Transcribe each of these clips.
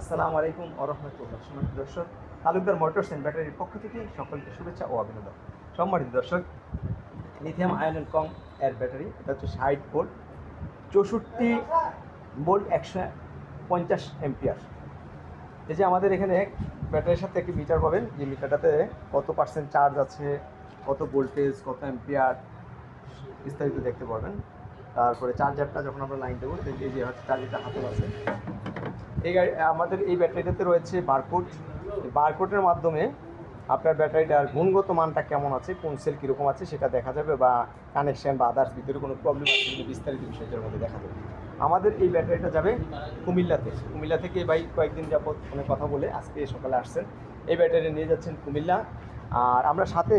আসসালামু আলাইকুম আরহামতুল্লাহ সম্মানিত দর্শক, তালুকদার মোটরস অ্যান্ড ব্যাটারির পক্ষ থেকে সকলকে শুভেচ্ছা ও অভিনন্দন। সম্মানিত দর্শক লিথিয়াম আয়ন অ্যান্ড কম এর ব্যাটারি, এটা হচ্ছে ষাট ভোল্ট চৌষট্টি ভোল্ট একশো পঞ্চাশ এমপিয়ার এই যে আমাদের এখানে ব্যাটারির সাথে একটি মিটার পাবেন, যে মিটারটাতে কত পার্সেন্ট চার্জ আছে, কত ভোল্টেজ কত এম্পিয়ার বিস্তারিত দেখতে পারবেন। তারপরে চার্জারটা যখন আমরা লাইন দেবো, এই যে হচ্ছে চার্জারটা হাতে আছে। এই গাড়ি আমাদের এই ব্যাটারিটাতে রয়েছে বারকোড। বারকোডের মাধ্যমে আপনার ব্যাটারিটার গুণগত মানটা কেমন আছে, কোন সেল কীরকম আছে সেটা দেখা যাবে বা কানেকশন বা আদার্স ভিতরে কোনো প্রবলেম আছে কিনা বিস্তারিত বিষয়টার মধ্যে দেখা যাবে। আমাদের এই ব্যাটারিটা যাবে কুমিল্লাতে। কুমিল্লা থেকে ভাই কয়েকদিন যাবত ফোনে কথা বলে আজকে সকালে আসছেন। এই ব্যাটারি নিয়ে যাচ্ছেন কুমিল্লা। আর আমরা সাথে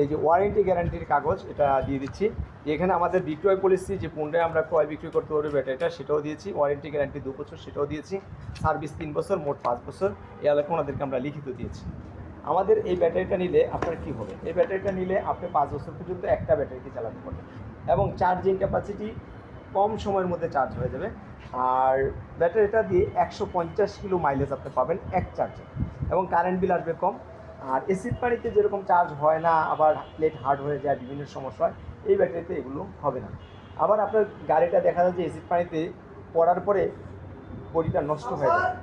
এই যে ওয়ারেন্টি গ্যারান্টির কাগজ, এটা দিয়ে দিচ্ছি। এখানে আমাদের বিক্রয় পলিসি যে পুনরায় আমরা ক্রয় বিক্রি করতে পারব ব্যাটারিটা, সেটাও দিয়েছি। ওয়ারেন্টি গ্যারান্টি দু বছর, সেটাও দিয়েছি। সার্ভিস তিন বছর, মোট পাঁচ বছর। এই এলাকা ওনাদেরকে আমরা লিখিত দিয়েছি। আমাদের এই ব্যাটারিটা নিলে আপনার কি হবে? এই ব্যাটারিটা নিলে আপনি পাঁচ বছর পর্যন্ত একটা ব্যাটারিকে চালাতে পারবেন। এবং চার্জিং ক্যাপাসিটি কম সময়ের মধ্যে চার্জ হয়ে যাবে। আর ব্যাটারিটা দিয়ে একশো পঞ্চাশ কিলো মাইলেজ আপনি পাবেন এক চার্জে এবং কারেন্ট বিল আসবে কম। আর এসিড পানিতে যেরকম চার্জ হয় না, আবার প্লেট হার্ড হয়ে যায়, বিভিন্ন সমস্যা হয় এই ব্যাটারিতে এগুলো হবে না। আবার আপনার গাড়িটা দেখা যায় যে এসিড পানিতে পড়ার পরে বডিটা নষ্ট হয়ে যায়।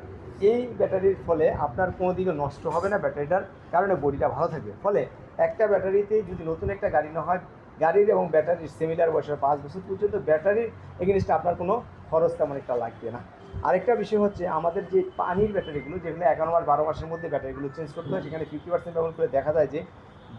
এই ব্যাটারির ফলে আপনার কোনো দিকে নষ্ট হবে না ব্যাটারিটার, কারণে বডিটা ভালো থাকবে। ফলে একটা ব্যাটারিতে যদি নতুন একটা গাড়ি না হয়, গাড়ির এবং ব্যাটারির সিমিলার বয়সের পাঁচ বছর পর্যন্ত ব্যাটারির এগেনস্টে আপনার কোনো খরচ তেমন একটা লাগবে না। আরেকটা বিষয় হচ্ছে, আমাদের যে পানির ব্যাটারিগুলো, যেগুলো এগারো মাস বারো মাসের মধ্যে ব্যাটারিগুলো চেঞ্জ করতে হয়, সেখানে ফিফটি পার্সেন্ট ব্যবহার করে দেখা যায় যে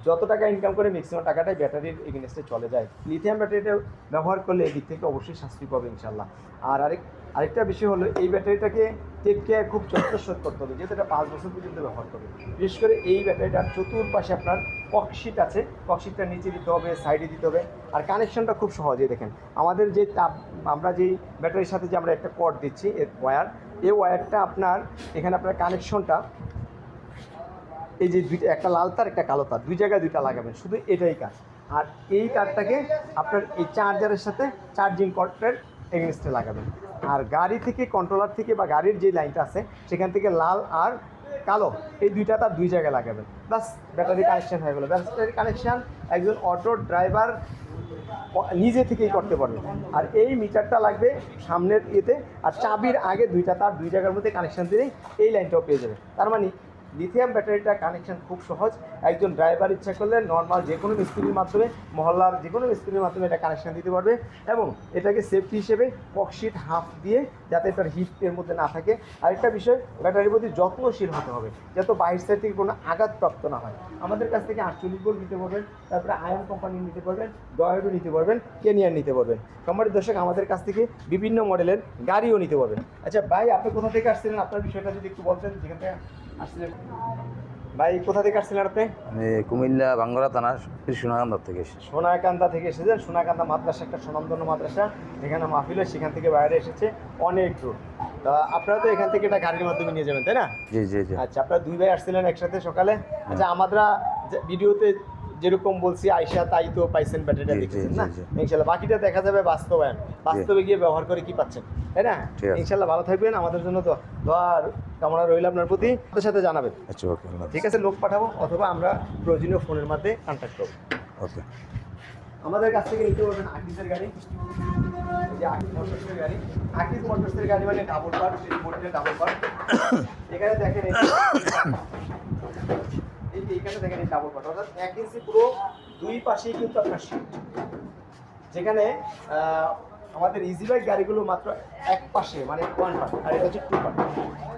যত টাকা ইনকাম করে ম্যাক্সিমাম টাকাটাই ব্যাটারির এগেনস্টে চলে যায়। লিথিয়াম ব্যাটারিটা ব্যবহার করলে এদিক থেকে অবশ্যই শাস্তি পাবে ইনশাল্লাহ আর আরেক, আরেকটা বিষয় হলো, এই ব্যাটারিটাকে টেক কেয়ার খুব যত্নশোধ করতে হবে, যেহেতু এটা পাঁচ বছর পর্যন্ত ব্যবহার করবে। বিশেষ করে এই ব্যাটারিটার চতুর্পাশে আপনার ককশিট আছে ককশিটটা নিচে দিতে হবে সাইডে দিতে হবে। আর কানেকশনটা খুব সহজে দেখেন, আমাদের যে তাপ, আমরা যেই ব্যাটারির সাথে যে আমরা একটা কর্ড দিচ্ছি, এর ওয়্যার এই ওয়্যারটা আপনার, এখানে আপনার কানেকশনটা এই যে দুইটা, একটা লাল তার, একটা কালো তার, দুই জায়গায় দুইটা লাগাবেন, শুধু এটাই কাজ। আর এই তারটাকে আপনার এই চার্জারের সাথে চার্জিং কর্ডের এগেনস্টে লাগাবেন। আর গাড়ি থেকে কন্ট্রোলার থেকে বা গাড়ির যে লাইনটা আছে, সেখান থেকে লাল আর কালো, এই দুইটা তার দুই জায়গায় লাগাবেন। বাস ব্যাটারি কানেকশন হয়ে গেলো। ব্যাটারি কানেকশান একজন অটো ড্রাইভার নিজে থেকেই করতে পারবে। আর এই মিটারটা লাগবে সামনের ইয়েতে, আর চাবির আগে দুইটা তার দুই জায়গার মধ্যে কানেকশান দিলেই এই লাইনটাও পেয়ে যাবে। তার মানে লিথিয়াম ব্যাটারিটা কানেকশন খুব সহজ। একজন ড্রাইভার ইচ্ছা করলে নর্মাল যে কোনো মিস্ত্রির মাধ্যমে, মহল্লার যে কোনো মিস্ত্রির মাধ্যমে এটা কানেকশন দিতে পারবে এবং এটাকে সেফটি হিসেবে ককশিট হাফ দিয়ে যাতে এটার হিট এর মধ্যে না থাকে। আরেকটা বিষয় ব্যাটারির প্রতি যত্নশীল হতে হবে, যাতে বাইশ সাইড থেকে কোনো আঘাতপ্রাপ্ত না হয়। আমাদের কাছ থেকে আটচল্লিশ ভোল্ট নিতে পারবেন, তারপরে আয়ন কোম্পানি নিতে পারবেন ডয়েডও নিতে পারবেন কেনিয়ার নিতে পারবেন। সম্মানিত দর্শক, আমাদের কাছ থেকে বিভিন্ন মডেলের গাড়িও নিতে পারবেন। আচ্ছা ভাই, আপনি কোথা থেকে আসছিলেন? আপনার বিষয়টা যদি একটু বলতেন, যেখান থেকে আসছিলেন ভাই কোথা থেকে আসছিলেন আপনি? আমি কুমিল্লা বাঙ্গরা থানা সোনাকান্দার থেকে এসেছি। সোনাকান্দা থেকে এসেছেন। সোনাকান্দা মাদ্রাসা একটা সুনামধন্য মাদ্রাসা। এখানে মাহফিল হয়, সেখান থেকে বাইরে এসেছে। অনেক দূর। তা আপনারা তো এখান থেকে এটা গাড়ির মাধ্যমে নিয়ে যাবেন তাই না? জি জি জি। আচ্ছা আপনারা দুই ভাই আসছিলেন একসাথে সকালে। আচ্ছা আমরা যে ভিডিওতে যেরকম বলছি আয়সা তাই তো পাইছেন ব্যাটারিটা দেখেছেন না? ইনশাল্লাহ বাকিটা দেখা যাবে বাস্তবায়ন। বাস্তবে গিয়ে ব্যবহার করে কি পাচ্ছেন তাই না? ইনশাল্লাহ ভালো থাকবেন। আমাদের জন্য তো দোয়ার কামনা রইল আপনার প্রতি। আপনার সাথে জানাবেন। আচ্ছা ঠিক আছে লোক পাঠাবো অথবা আমরা প্রয়োজনীয় ফোনের মাধ্যমে কন্ট্যাক্ট করব। ওকে। আমাদের কাছ থেকে নিতে পারবেন আকিসের গাড়ি। যে আকিস মোটরসের গাড়ি। আকিস মোটরসের গাড়ি মানে ডাবল পার্ট ডাবল পার্ট এখানে দেখেন এই এখানে দেখেন এই ডাবল পার্ট অর্থাৎ এক ইঞ্চি পুরো দুই পাশেই কিন্তু আপনার সিট যেখানে আমাদের ইজি বাইক গাড়িগুলো মাত্র এক পাশে মানে ওয়ান পার্ট আর এটা হচ্ছে টু পার্ট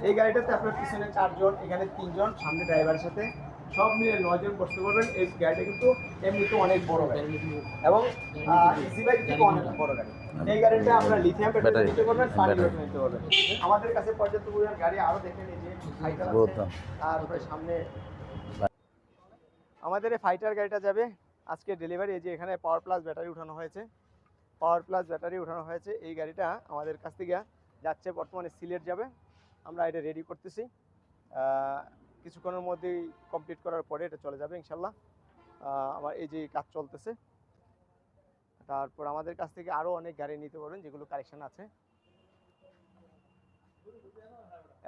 এই গাড়িটাতে আপনার পিছনে চারজন এখানে তিনজন সামনে ড্রাইভারের সাথে। সব মিলে নয়জন বসতে পারবেন। এই গাড়িটা কিন্তু এমনিতে অনেক বড় গাড়ি। এবং ইজি বাইক থেকে অনেক বড় গাড়ি। এই গাড়িটা আমরা লিথিয়াম ব্যাটারি ব্যাটারি, নিতে পারবেন পানি ব্যাটারি। নিতে পারবেন। আমাদের কাছে পর্যাপ্ত পরিমাণ গাড়ি আরও দেখেন এই যে। তারপরে সামনে আমাদের এই ফাইটার গাড়িটা যাবে। আজকে ডেলিভারি এই যে এখানে পাওয়ার প্লাস ব্যাটারি উঠানো হয়েছে। পাওয়ার প্লাস ব্যাটারি উঠানো হয়েছে। এই গাড়িটা আমাদের কাছ থেকে যাচ্ছে, বর্তমানে সিলেট যাবে। আমরা এটা রেডি করতেছি। কিছুক্ষণের মধ্যেই কমপ্লিট করার পরে এটা চলে যাবে ইনশাল্লাহ। আমার এই যে কাজ চলতেছে। তারপর আমাদের কাছ থেকে আরও অনেক গাড়ি নিতে পারবেন, যেগুলো কালেকশন আছে।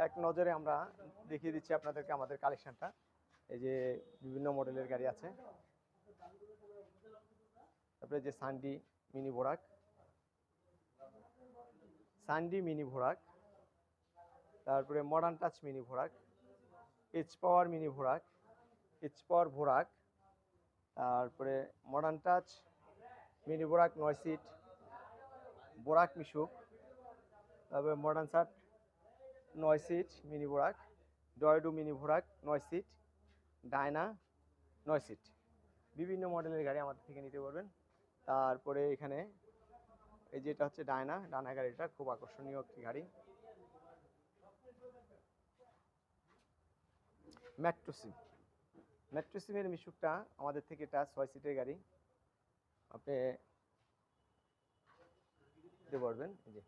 এক নজরে আমরা দেখিয়ে দিচ্ছি আপনাদেরকে আমাদের কালেকশনটা এই যে বিভিন্ন মডেলের গাড়ি আছে। তারপরে যে সানডি মিনি বোরাক সানডি মিনি ভোরাক তারপরে মডার্ন টাচ মিনি ভোরাক এইচ পাওয়ার মিনি ভোরাক এইচ পাওয়ার ভোরাক তারপরে মডার্ন টাচ মিনি বোরাক নয় সিট বোরাক মিশুক তারপরে মডার্ন শার্ট নয় সিট মিনি বোরাক ডয়ডু মিনি ভোরাক নয় সিট ডায়না, নয় সিট। বিভিন্ন মডেলের গাড়ি আমাদের থেকে নিতে পারবেন। তারপরে এখানে এই যেটা হচ্ছে ডায়না ডায়না গাড়িটা খুব আকর্ষণীয় একটি গাড়ি। মেট্রো সিম সিমের মিশুকটা আমাদের থেকে এটা ছয় সিটের গাড়ি। আপনি দিতে পারবেন যে।